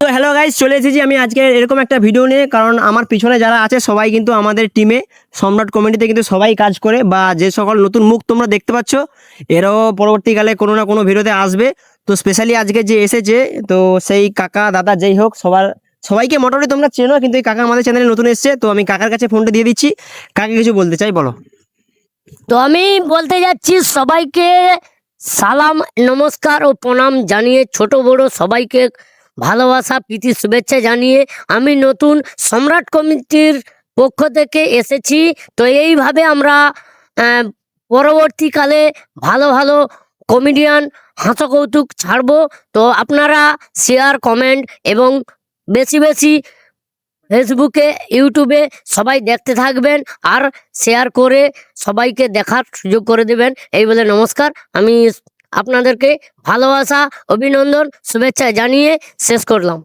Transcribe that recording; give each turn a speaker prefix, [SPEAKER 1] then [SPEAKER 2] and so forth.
[SPEAKER 1] তো hello guys চলে এসেছি আমি আজকে এরকম একটা ভিডিও নিয়ে, কারণ আমার পিছনে যারা আছে, সবাই কিন্তু আমাদের টিমে সম্রাট কমিটিতে কিন্তু সবাই কাজ করে, বা যে সকল নতুন মুখ তোমরা দেখতে পাচ্ছ, এরাও পরবর্তীকালে কোনো না কোনো ভিডিওতে আসবে। তো স্পেশালি আজকে যে এসেছে, তো সেই কাকা, দাদা যেই হোক, সবার, সবাইকে মোটামুটি তোমরা চেনো, কিন্তু এই কাকা আমাদের চ্যানেলে নতুন এসেছে, তো আমি কাকার কাছে ফোনটা দিয়ে দিচ্ছি। কাকে কিছু বলতে চাই, বলো।
[SPEAKER 2] তো আমি বলতে যাচ্ছি, সবাইকে সালাম, নমস্কার ও প্রণাম জানিয়ে, ছোট বড় সবাইকে ভালোবাসা, প্রীতি, শুভেচ্ছা জানিয়ে আমি নতুন সম্রাট কমিটির পক্ষ থেকে এসেছি। তো এইভাবে আমরা পরবর্তীকালে ভালো ভালো কমেডিয়ান হাসো কৌতুক ছাড়বো। তো আপনারা শেয়ার কমেন্ট এবং বেশি বেশি ফেসবুকে ইউটিউবে সবাই দেখতে থাকবেন আর শেয়ার করে সবাইকে দেখার সুযোগ করে দেবেন। এই বলে নমস্কার। আমি আপনাদেরকে ভালোবাসা, অভিনন্দন, শুভেচ্ছা জানিয়ে শেষ করলাম।